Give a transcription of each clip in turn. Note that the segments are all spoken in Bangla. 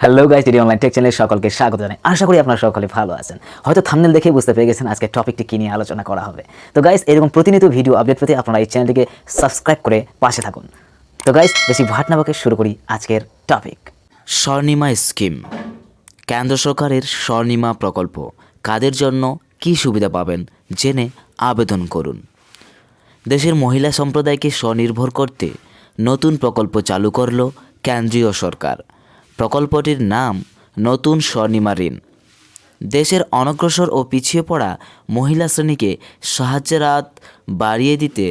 হ্যালো গাইস এটি অনলাইন টেক চ্যানেলের সকলকে স্বাগত জানাই। আশা করি আপনারা সকলে ভালো আছেন। হয়তো থামনেল দেখে বুঝতে পেরে গেছেন আজকে টপিকটি কী নিয়ে আলোচনা করা হবে। তো গাইস এরকম প্রতিনিয়ত ভিডিও আপডেট পেতে আপনারা এই চ্যানেলটিকে সাবস্ক্রাইব করে পাশে থাকুন। তো গাইস বেশি ভাট না শুরু করি আজকের টপিক স্বর্ণিমা স্কিম কেন্দ্র সরকারের স্বর্ণিমা প্রকল্প। কাদের জন্য কী সুবিধা পাবেন? জেনে আবেদন করুন। দেশের মহিলা সম্প্রদায়কে স্বনির্ভর করতে নতুন প্রকল্প চালু করল কেন্দ্রীয় সরকার। প্রকল্পটির নাম নতুন স্বর্ণিমা ঋণ। দেশের অনগ্রসর ও পিছিয়ে পড়া মহিলা শ্রেণীকে সাহায্যের হাত বাড়িয়ে দিতে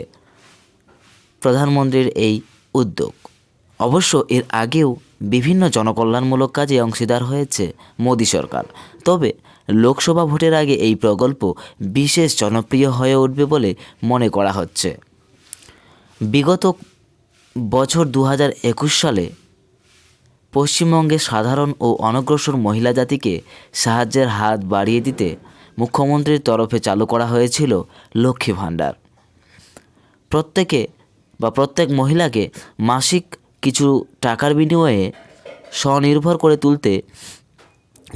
প্রধানমন্ত্রীর এই উদ্যোগ। অবশ্য এর আগেও বিভিন্ন জনকল্যাণমূলক কাজে অংশীদার হয়েছে মোদী সরকার। তবে লোকসভা ভোটের আগে এই প্রকল্প বিশেষ জনপ্রিয় হয়ে উঠবে বলে মনে করা হচ্ছে। বিগত বছর দু সালে পশ্চিমবঙ্গে সাধারণ ও অনগ্রসর মহিলা জাতিকে সাহায্যের হাত বাড়িয়ে দিতে মুখ্যমন্ত্রীর তরফে চালু করা হয়েছিল লক্ষ্মী ভাণ্ডার। প্রত্যেকে বা প্রত্যেক মহিলাকে মাসিক কিছু টাকার বিনিময়ে স্বনির্ভর করে তুলতে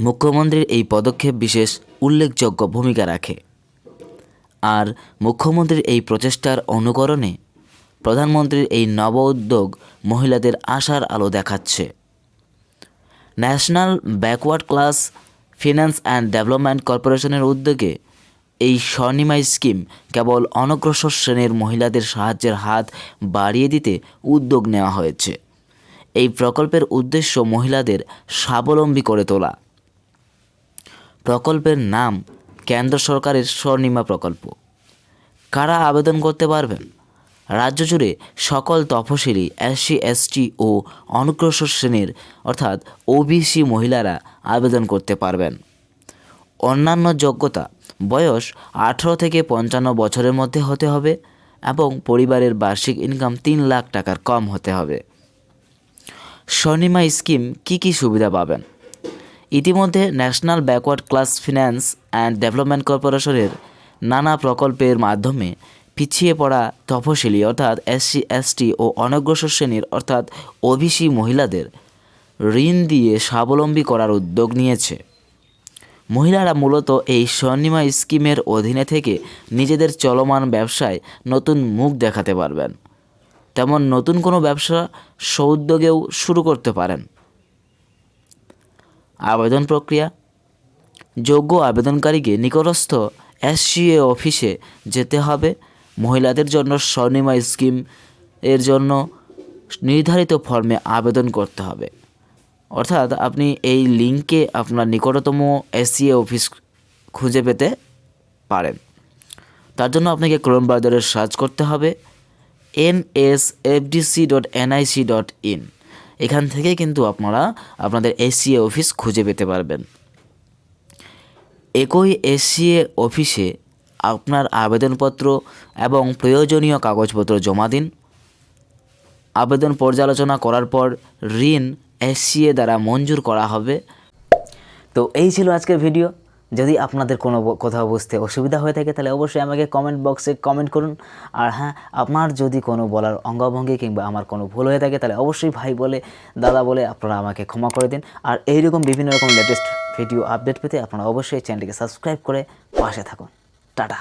মুখ্যমন্ত্রীর এই পদক্ষেপ বিশেষ উল্লেখযোগ্য ভূমিকা রাখে। আর মুখ্যমন্ত্রীর এই প্রচেষ্টার অনুকরণে প্রধানমন্ত্রীর এই নব উদ্যোগ মহিলাদের আশার আলো দেখাচ্ছে। National backward class finance and development কর্পোরেশনের উদ্যোগে এই স্বর্ণিমা স্কিম কেবল অনগ্রসর শ্রেণির মহিলাদের সাহায্যের হাত বাড়িয়ে দিতে উদ্যোগ নেওয়া হয়েছে। এই প্রকল্পের উদ্দেশ্য মহিলাদের স্বাবলম্বী করে তোলা। প্রকল্পের নাম কেন্দ্র সরকারের স্বর্ণিমা প্রকল্প। কারা আবেদন করতে পারবেন? রাজ্য জুড়ে সকল তফসিলি এসসি এসটি ও অনগ্রসর শ্রেণির, অর্থাৎ ওবিসি মহিলারা আবেদন করতে পারবেন। অন্যান্য যোগ্যতা, বয়স আঠেরো থেকে পঞ্চান্ন বছরের মধ্যে হতে হবে এবং পরিবারের বার্ষিক ইনকাম তিন লাখ টাকার কম হতে হবে। স্বর্ণিমা স্কিম কি কি সুবিধা পাবেন? ইতিমধ্যে national backward class finance and development কর্পোরেশনের নানা প্রকল্পের মাধ্যমে পিছিয়ে পড়া তফসিলি, অর্থাৎ এসসি এসটি ও অনগ্রসর শ্রেণির, অর্থাৎ ওবিসি মহিলাদের ঋণ দিয়ে স্বাবলম্বী করার উদ্যোগ নিয়েছে। মহিলারা মূলত এই স্বর্ণিমা স্কিমের অধীনে থেকে নিজেদের চলমান ব্যবসায় নতুন মুখ দেখাতে পারবেন। তেমন নতুন কোনো ব্যবসা সৌদ্যোগেও শুরু করতে পারেন। আবেদন প্রক্রিয়া। যোগ্য আবেদনকারীকে নিকটস্থ এসসিএ অফিসে যেতে হবে। মহিলাদের জন্য স্বর্ণিমা স্কিম এর জন্য নির্ধারিত ফর্মে আবেদন করতে হবে। অর্থাৎ আপনি এই লিঙ্কে আপনার নিকটতম এসিএ অফিস খুঁজে পেতে পারেন। তার জন্য আপনাকে ক্রোম ব্রাউজারে সার্চ করতে হবে N S FDC dot NIC dot in. এখান থেকে কিন্তু আপনারা আপনাদের এসসিএ অফিস খুঁজে পেতে পারবেন। একই এসসিএ অফিসে আপনার আবেদনপত্র এবং প্রয়োজনীয় কাগজপত্র জমা দিন। আবেদন পর্যালোচনা করার পর ঋণ এসসিএ দ্বারা মঞ্জুর করা হবে। তো এই ছিল আজকের ভিডিও। যদি আপনাদের কোনো কোথাও বুঝতে অসুবিধা হয়ে থাকে, তাহলে অবশ্যই আমাকে কমেন্ট বক্সে কমেন্ট করুন। আর হ্যাঁ আপনার যদি কোনো বলার অঙ্গভঙ্গি কিংবা আমার কোনো ভুল হয়ে থাকে, তাহলে অবশ্যই ভাই বলে, দাদা বলে আপনারা আমাকে ক্ষমা করে দিন। আর এইরকম বিভিন্ন রকম লেটেস্ট ভিডিও আপডেট পেতে আপনারা অবশ্যই চ্যানেলটিকে সাবস্ক্রাইব করে পাশে থাকুন। টাটা।